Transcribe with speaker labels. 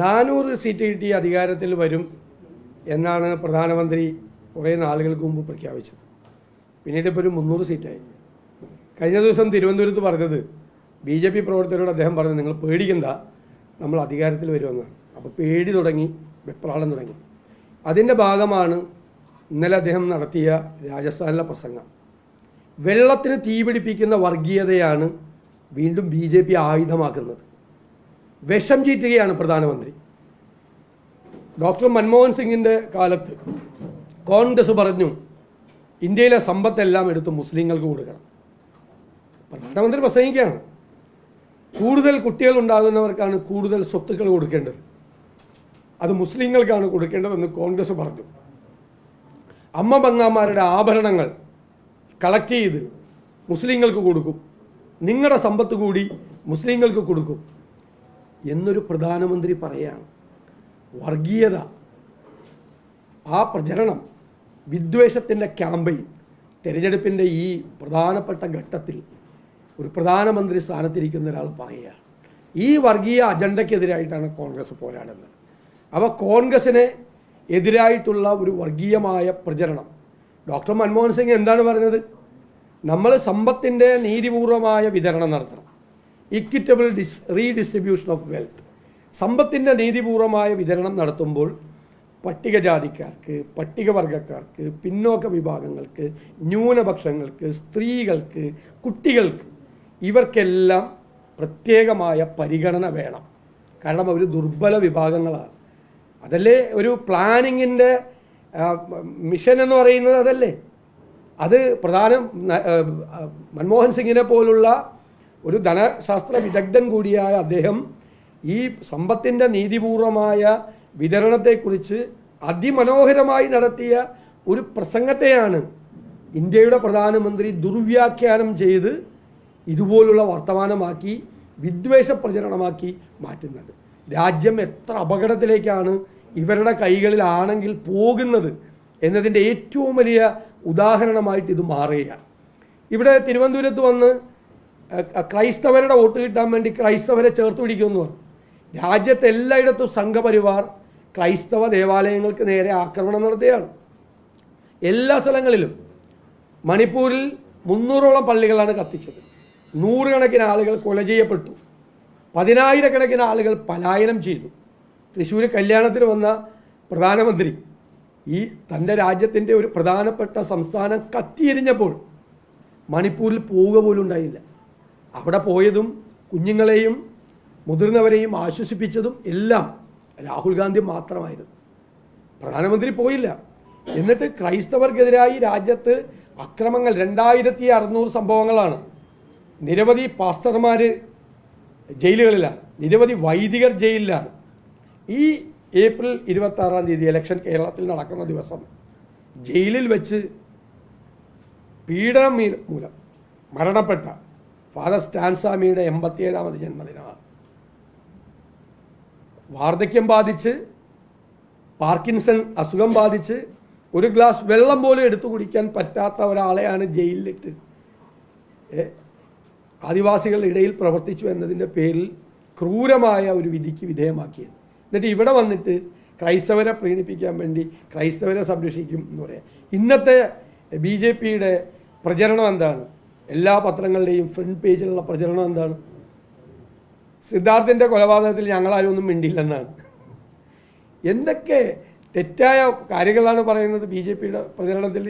Speaker 1: നാനൂറ് സീറ്റ് കിട്ടി അധികാരത്തിൽ വരും എന്നാണ് പ്രധാനമന്ത്രി കുറേ നാളുകൾക്ക് മുമ്പ് പ്രഖ്യാപിച്ചത്. പിന്നീട് ഇപ്പോൾ ഒരു മുന്നൂറ് സീറ്റായി. കഴിഞ്ഞ ദിവസം തിരുവനന്തപുരത്ത് പറഞ്ഞത് ബി ജെ പി പ്രവർത്തകരോട് അദ്ദേഹം പറഞ്ഞു നിങ്ങൾ പേടിക്കണ്ട നമ്മൾ അധികാരത്തിൽ വരുമെന്നാണ് അപ്പോൾ പേടി തുടങ്ങി വെപ്രാളം തുടങ്ങി. അതിന്റെ ഭാഗമാണ് ഇന്നലെ അദ്ദേഹം നടത്തിയ രാജസ്ഥാനിലെ പ്രസംഗം. വെള്ളത്തിന് തീപിടിപ്പിക്കുന്ന വർഗീയതയാണ് വീണ്ടും ബി ജെ പി ആയുധമാക്കുന്നത്. വിഷം ചീറ്റുകയാണ് പ്രധാനമന്ത്രി. ഡോക്ടർ മൻമോഹൻ സിംഗിന്റെ കാലത്ത് കോൺഗ്രസ് പറഞ്ഞു ഇന്ത്യയിലെ സമ്പത്തെല്ലാം എടുത്ത് മുസ്ലിങ്ങൾക്ക് കൊടുക്കണം. പ്രധാനമന്ത്രി പ്രസംഗിക്കുകയാണ് കൂടുതൽ കുട്ടികൾ ഉണ്ടാകുന്നവർക്കാണ് കൂടുതൽ സ്വത്തുക്കൾ കൊടുക്കേണ്ടത്. അത് മുസ്ലിങ്ങൾക്കാണ് കൊടുക്കേണ്ടതെന്ന് കോൺഗ്രസ് പറഞ്ഞു. അമ്മ ബംഗാമാരുടെ ആഭരണങ്ങൾ കളക്ട് ചെയ്ത് മുസ്ലിങ്ങൾക്ക് കൊടുക്കും. നിങ്ങളുടെ സമ്പത്ത് കൂടി മുസ്ലിങ്ങൾക്ക് കൊടുക്കും. എന്നൊരു പ്രധാനമന്ത്രി പറയുകയാണ് വർഗീയത. ആ പ്രചരണം വിദ്വേഷത്തിന്റെ ക്യാമ്പയിൻ തിരഞ്ഞെടുപ്പിന്റെ ഈ പ്രധാനപ്പെട്ട ഘട്ടത്തിൽ ഒരു പ്രധാനമന്ത്രി സ്ഥാനത്തിരിക്കുന്ന ഒരാൾ പറയുകയാണ്. ഈ വർഗീയ അജണ്ടയ്ക്കെതിരായിട്ടാണ് കോൺഗ്രസ് പോരാടുന്നത്. അവ കോൺഗ്രസിനെ എതിരായിട്ടുള്ള ഒരു വർഗീയമായ പ്രചരണം. ഡോക്ടർ മൻമോഹൻ സിംഗ് എന്താണ് പറഞ്ഞത്? നമ്മൾ സമ്പത്തിന്റെ നീതിപൂർവമായ വിതരണം നടത്തണം. Equitable dis redistribution of wealth സമ്പത്തിന്റെ നീതിപൂർവമായ വിതരണം നടത്തുമ്പോൾ പട്ടികജാതിക്കാർക്ക് പട്ടികവർഗക്കാർക്ക് പിന്നോക്ക വിഭാഗങ്ങൾക്ക് ന്യൂനപക്ഷങ്ങൾക്ക് സ്ത്രീകൾക്ക് കുട്ടികൾക്ക് ഇവർക്കെല്ലാം പ്രത്യേകമായ പരിഗണന വേണം. കാരണം അവർ ദുർബല വിഭാഗങ്ങളാണ്. അതല്ലേ ഒരു പ്ലാനിങ്ങിന്റെ മിഷൻ എന്ന് പറയുന്നത് അതല്ലേ? അത് പ്രധാനം മൻമോഹൻ സിംഗിനെ പോലുള്ള ഒരു ധനശാസ്ത്ര വിദഗ്ധൻ കൂടിയായ അദ്ദേഹം ഈ സമ്പത്തിന്റെ നീതിപൂർവമായ വിതരണത്തെക്കുറിച്ച് അതിമനോഹരമായി നടത്തിയ ഒരു പ്രസംഗത്തെയാണ് ഇന്ത്യയുടെ പ്രധാനമന്ത്രി ദുർവ്യാഖ്യാനം ചെയ്ത് ഇതുപോലുള്ള വർത്തമാനമാക്കി വിദ്വേഷ പ്രചരണമാക്കി മാറ്റുന്നത്. രാജ്യം എത്ര അപകടത്തിലേക്കാണ് ഇവരുടെ കൈകളിലാണെങ്കിൽ പോകുന്നത് എന്നതിന്റെ ഏറ്റവും വലിയ ഉദാഹരണമായിട്ട് ഇത് മാറുകയാണ്. ഇവിടെ തിരുവനന്തപുരത്ത് വന്ന് ക്രൈസ്തവരുടെ വോട്ട് കിട്ടാൻ വേണ്ടി ക്രൈസ്തവരെ ചേർത്ത് പിടിക്കുമെന്ന് പറഞ്ഞു. രാജ്യത്തെ എല്ലായിടത്തും സംഘപരിവാർ ക്രൈസ്തവ ദേവാലയങ്ങൾക്ക് നേരെ ആക്രമണം നടത്തുകയാണ് എല്ലാ സ്ഥലങ്ങളിലും മണിപ്പൂരിൽ മുന്നൂറോളം പള്ളികളാണ് കത്തിച്ചത്. നൂറുകണക്കിന് ആളുകൾ കൊല ചെയ്യപ്പെട്ടു. പതിനായിരക്കണക്കിന് ആളുകൾ പലായനം ചെയ്തു. തൃശ്ശൂർ കല്യാണത്തിന് വന്ന പ്രധാനമന്ത്രി ഈ തന്റെ രാജ്യത്തിന്റെ ഒരു പ്രധാനപ്പെട്ട സംസ്ഥാനം കത്തിയെരിഞ്ഞപ്പോൾ മണിപ്പൂരിൽ പോവുക പോലും ഉണ്ടായില്ല. അവിടെ പോയതും കുഞ്ഞുങ്ങളെയും മുതിർന്നവരെയും ആശ്വസിപ്പിച്ചതും എല്ലാം രാഹുൽ ഗാന്ധി മാത്രമായിരുന്നു. പ്രധാനമന്ത്രി പോയില്ല. എന്നിട്ട് ക്രൈസ്തവർക്കെതിരായി രാജ്യത്ത് അക്രമങ്ങൾ രണ്ടായിരത്തി അറുന്നൂറ് സംഭവങ്ങളാണ്. നിരവധി പാസ്റ്റർമാർ ജയിലുകളിലാണ്. നിരവധി വൈദികർ ജയിലിലാണ്. ഈ ഏപ്രിൽ ഇരുപത്തി ആറാം തീയതി ഇലക്ഷൻ കേരളത്തിൽ നടക്കുന്ന ദിവസം ജയിലിൽ വെച്ച് പീഡനം മൂലം മരണപ്പെട്ട ഫാദർ സ്റ്റാൻസാമിയുടെ എൺപത്തിയേഴാമത് ജന്മദിനമാണ്. വാർദ്ധക്യം ബാധിച്ച് പാർക്കിൻസൺ അസുഖം ബാധിച്ച് ഒരു ഗ്ലാസ് വെള്ളം പോലും എടുത്തു കുടിക്കാൻ പറ്റാത്ത ഒരാളെയാണ് ജയിലിലിട്ട് ആദിവാസികളുടെ ഇടയിൽ പ്രവർത്തിച്ചു എന്നതിന്റെ പേരിൽ ക്രൂരമായ ഒരു വിധിക്ക് വിധേയമാക്കിയത്. എന്നിട്ട് ഇവിടെ വന്നിട്ട് ക്രൈസ്തവരെ പ്രീണിപ്പിക്കാൻ വേണ്ടി ക്രൈസ്തവരെ സംരക്ഷിക്കും എന്ന് പറയാം. ഇന്നത്തെ ബി ജെ പിയുടെ പ്രചരണം എന്താണ്? എല്ലാ പത്രങ്ങളുടെയും ഫ്രണ്ട് പേജിലുള്ള പ്രചരണം എന്താണ്? സിദ്ധാർത്ഥിന്റെ കൊലപാതകത്തിൽ ഞങ്ങളാരും ഒന്നും മിണ്ടിയില്ലെന്നാണ്. എന്തൊക്കെ തെറ്റായ കാര്യങ്ങളാണ് പറയുന്നത് ബി ജെ പിയുടെ പ്രചരണത്തിൽ?